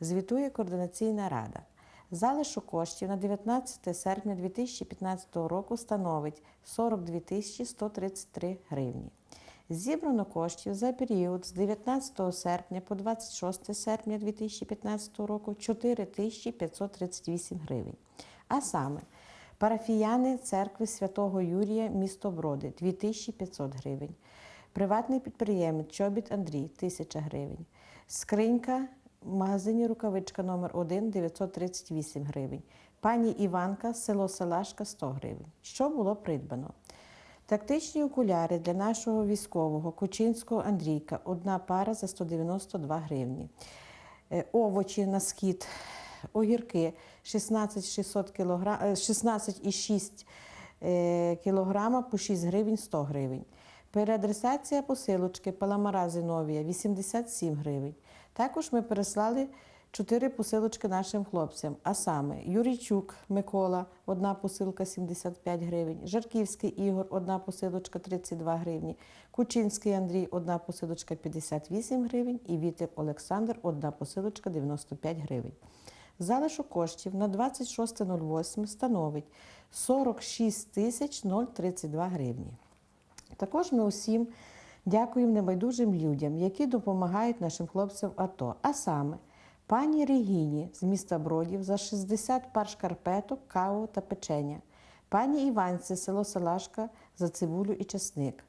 Звітує Координаційна рада. Залишок коштів на 19 серпня 2015 року становить 42 тисячі 133 гривні. Зібрано коштів за період з 19 серпня по 26 серпня 2015 року 4 тисячі 538 гривень. А саме парафіяни церкви Святого Юрія місто Броди 2500 гривень. Приватний підприємець Чобіт Андрій 1000 гривень. Скринька в магазині Рукавичка номер 1 938 гривень. Пані Іванка, село Селашка 100 гривень. Що було придбано? Тактичні окуляри для нашого військового Кучинського Андрійка. Одна пара за 192 гривні. Е, Овочі на скіт, огірки 16,6 кілогра- е, 16,6 е, по 6 гривень 100 гривень. Переадресація посилочки Паламара Зиновія 87 гривень. Також ми переслали 4 посилочки нашим хлопцям, а саме Юрійчук Микола, одна посилка 75 гривень, Жарківський Ігор, одна посилочка 32 гривні, Кучинський Андрій, одна посилочка 58 гривень і Вітер Олександр, одна посилочка 95 гривень. Залишок коштів на 26.08 становить 46 тисяч 032 гривні. Також ми усім дякуємо небайдужим людям, які допомагають нашим хлопцям АТО. А саме пані Регіні з міста Бродів за 60 пар шкарпеток, каву та печення, пані Іванці, село Салашка за цибулю і чесник,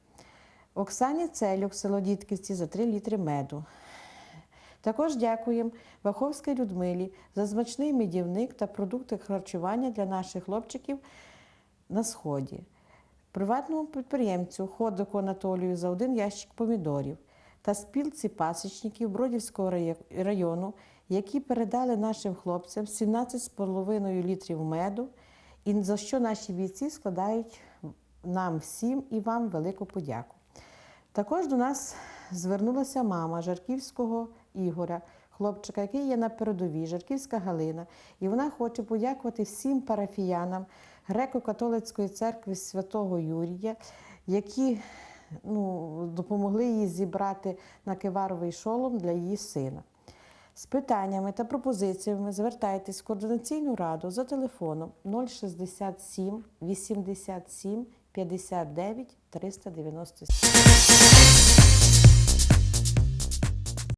Оксані Целюк, село Дітківці за 3 літри меду. Також дякуємо Ваховській Людмилі за смачний медівник та продукти харчування для наших хлопчиків на сході. Приватному підприємцю Ходику Анатолію за один ящик помідорів та спілці пасічників Бродівського району, які передали нашим хлопцям 17,5 літрів меду, і за що наші бійці складають нам всім і вам велику подяку. Також до нас звернулася мама Жарківського Ігоря, хлопчика, який є на передовій, Жарківська Галина. І вона хоче подякувати всім парафіянам Греко-католицької церкви Святого Юрія, які ну, допомогли їй зібрати на киваровий шолом для її сина. З питаннями та пропозиціями звертайтесь в координаційну раду за телефоном 067 87 59 397.